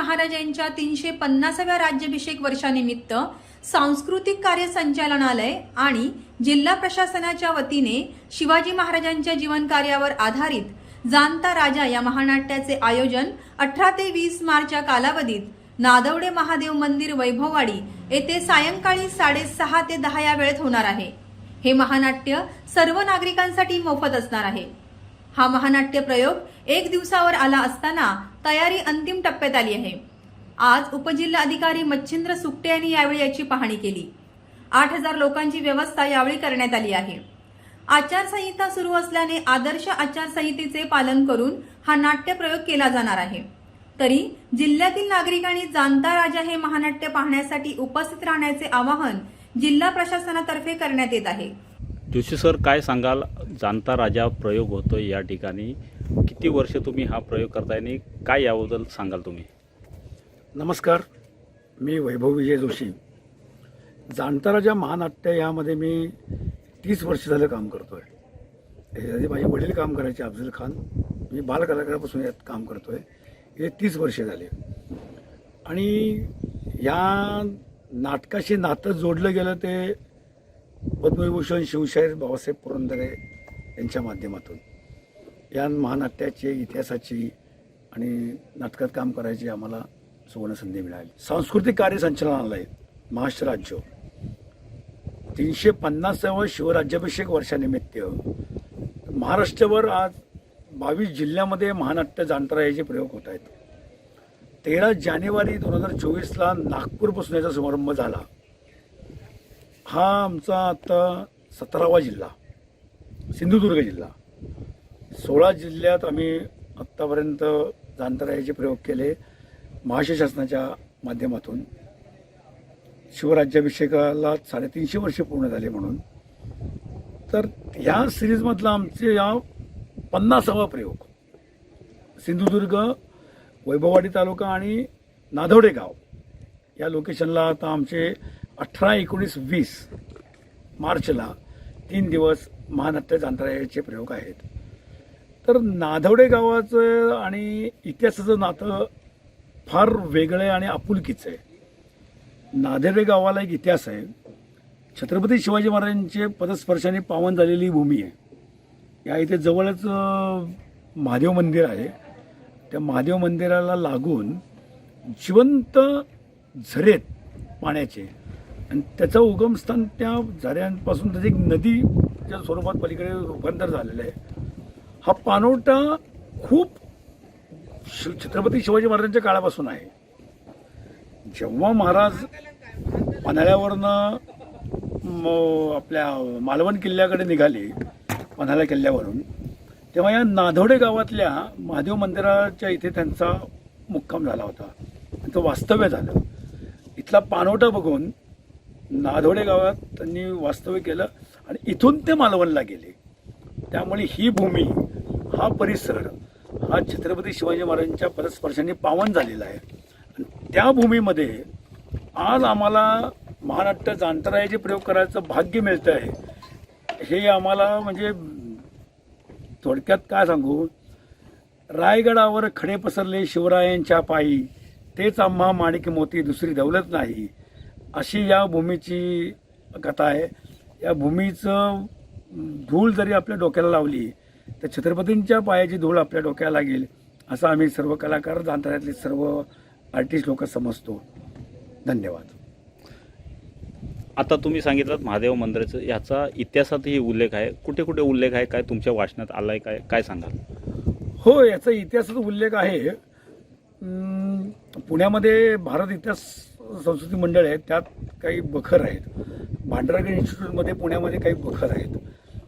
महाराजांच्या तीनशे पन्नासाव्या राज्याभिषेक वर्षानिमित्त सांस्कृतिक कार्य संचालनालय आणि जिल्हा प्रशासनाच्या वतीने शिवाजी महाराजांच्या जीवन कार्यावर आधारित जाणता राजा या महानाट्याचे आयोजन अठरा ते वीस मार्चच्या कालावधीत नादवडे महादेव मंदिर वैभववाडी येथे सायंकाळी साडेसहा ते दहा या वेळेत होणार आहे. हे महानाट्य सर्व नागरिकांसाठी मोफत असणार आहे. हा महानाट्य प्रयोग एक दिवसावर आला असताना तयारी अंतिम टप्प्यात आली आहे. आज उपजिल्हाधिकारी मच्छिंद्र सुकटे यांनी यावेळी याची पाहणी केली. आठ हजार लोकांची व्यवस्था यावेळी करण्यात आली आहे. आचारसंहिता सुरू असल्याने आदर्श आचारसंहितेचे पालन करून हा नाट्य प्रयोग केला जाणार आहे. तरी जिल्ह्यातील नागरिकांनी जाणता राजा हे महानाट्य पाहण्यासाठी उपस्थित राहण्याचे आवाहन जिल्हा प्रशासनातर्फे करण्यात येत आहे. जोशी सर काय सांगाल? जाणता राजा प्रयोग होतो या ठिकाणी. किती वर्ष तुम्ही हा प्रयोग करताय आणि काय याबद्दल सांगाल तुम्ही? नमस्कार मी वैभव विजय जोशी. जाणता राजा महानाट्य यामध्ये मी तीस वर्ष झालं काम करतो आहे याच्याआधी माझे वडील काम करायचे अफजल खान. मी बालकलाकारापासून यात काम करतो आहे हे तीस वर्षे झाले. आणि या नाटकाशी नातं जोडलं गेलं ते पद्मविभूषण शिवशाहीर बाबासाहेब पुरंदरे यांच्या माध्यमातून या महानाट्याची इतिहासाची आणि नाटकात काम करायची आम्हाला सुवर्णसंधी मिळाली. सांस्कृतिक कार्य संचालनालय महाराष्ट्र राज्य. तीनशे पन्नासावं शिवराज्याभिषेक वर्षानिमित्त महाराष्ट्रभर आज बावीस जिल्ह्यामध्ये महानाट्य जाणतारायाचे प्रयोग होत आहेत. तेरा जानेवारी दोन हजार चोवीसला नागपूरपासून याचा समारंभ झाला. हा आमचा आता सतरावा जिल्हा सिंधुदुर्ग जिल्हा. सोळा जिल्ह्यात आम्ही आत्तापर्यंत जाणतारायाचे प्रयोग केले महाराष्ट्र शासनाच्या माध्यमातून. शिवराज्याभिषेकाला साडेतीनशे वर्षे पूर्ण झाले म्हणून. तर ह्या सिरीजमधला आमचे या पन्नासावा प्रयोग सिंधुदुर्ग वैभववाडी तालुका आणि नाधवडे गाव. या लोकेशनला आता आमचे अठरा एकोणीस वीस मार्चला तीन दिवस महानाट्य जांतरायाचे प्रयोग आहेत. तर नाधवडे गावाचं आणि इतिहासाचं नातं फार वेगळं आहे आणि आपुलकीचं आहे. नाधवडे गावाला एक इतिहास आहे. छत्रपती शिवाजी महाराजांचे पदस्पर्शाने पावन झालेली भूमी आहे. या इथे जवळच महादेव मंदिर आहे. त्या महादेव मंदिराला लागून जिवंत झरेत पाण्याचे आणि त्याचं उगमस्थान त्या झऱ्यांपासून त्याची एक नदीच्या स्वरूपात पलीकडे रूपांतर झालेलं आहे. हा पानोटा खूप छत्रपती शिवाजी महाराजांच्या काळापासून आहे. जेव्हा महाराज पन्हाळ्यावरनं म- आपल्या मालवण किल्ल्याकडे निघाले पन्हाळा किल्ल्यावरून तेव्हा या नाधोडे गावातल्या महादेव मंदिराच्या इथे त्यांचा मुक्काम झाला होता. त्यांचं वास्तव्य झालं. इथला पानोटा बघून नाधोडे गावात त्यांनी वास्तव्य केलं आणि इथून ते मालवणला गेले. त्यामुळे ही भूमी हा परिसर हा छत्रपती शिवाजी महाराजांच्या पदस्पर्शाने पावन झालेला आहे. आणि त्या भूमीमध्ये आज आम्हाला महानाट्य जाणतारायाचे प्रयोग करायचं भाग्य मिळतं आहे हे आम्हाला म्हणजे थोडक्यात काय सांगू? रायगडावर खडे पसरले शिवरायांच्या पायी. तेच आम्हा माणिक मोती दुसरी दौलत नाही. अशी या भूमीची कथा आहे. या भूमीचं धूळ जरी आपल्या डोक्याला लावली तर छत्रपतींच्या पायाची धूळ आपल्या डोक्याला लागेल असं आम्ही सर्व कलाकार जाणताऱ्यातले सर्व आर्टिस्ट लोक समजतो. धन्यवाद. आता तुम्ही सांगितलं महादेव मंदिराचं ह्याचा इतिहासातही उल्लेख आहे. कुठे कुठे उल्लेख आहे? काय तुमच्या वाचनात आलाय काय? काय सांगाल? हो याचा इतिहासाचा उल्लेख आहे. पुण्यामध्ये भारत इतिहास संस्कृती मंडळ आहे त्यात काही बखर आहेत. भांडारकर इन्स्टिट्यूटमध्ये पुण्यामध्ये काही बखर आहेत.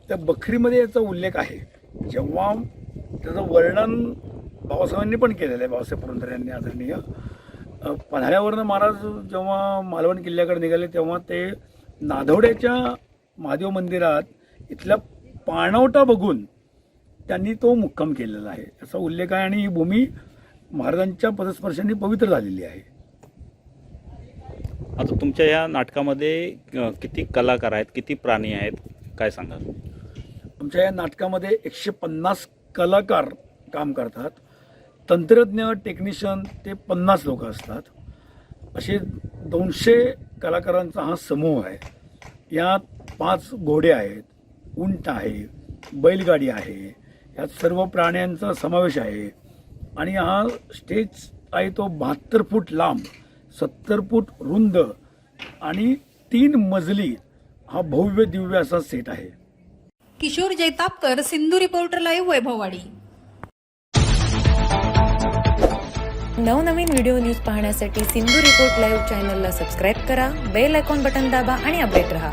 त्या बखरीमध्ये याचा उल्लेख आहे. जेव्हा त्याचं वर्णन बाबासाहेबांनी पण केलेलं आहे बाबासाहेब पुरंदरे यांनी आदरणीय. पन्हाळ्यावरनं महाराज जेव्हा मालवण किल्ल्याकडे निघाले तेव्हा ते नाधवड्याच्या महादेव मंदिरात इथल्या पाणवटा बघून त्यांनी तो मुक्काम केलेला आहे. असा उल्लेख आहे आणि ही भूमी महाराजांच्या पदस्पर्शांनी पवित्र झालेली आहे. आता तुमच्या या नाटकामध्ये किती कलाकार आहेत किती प्राणी आहेत काय सांगाल? आमच्या या नाटकामध्ये एकशे पन्नास कलाकार काम करतात. तंत्रज्ञ टेक्निशियन ते पन्नास लोक असतात. असे दोनशे कलाकारांचा हा समूह आहे. यात पाच घोडे आहेत उंट आहे बैलगाडी आहे यात सर्व प्राण्यांचा समावेश आहे. आणि हा स्टेज आहे तो बहात्तर फूट लांब. सत्तर फूट रुंद आणि तीन मजली हा भव्य दिव्य असा सेट आहे. Kishor Jaitapkar Sindhu reporter live Vaibhavwadi. नवनवीन व्हिडिओ न्यूज पाहण्यासाठी सिंधू रिपोर्ट लाईव्ह चॅनलला सबस्क्राईब करा बेल आयकॉन बटन दाबा आणि अपडेट रहा.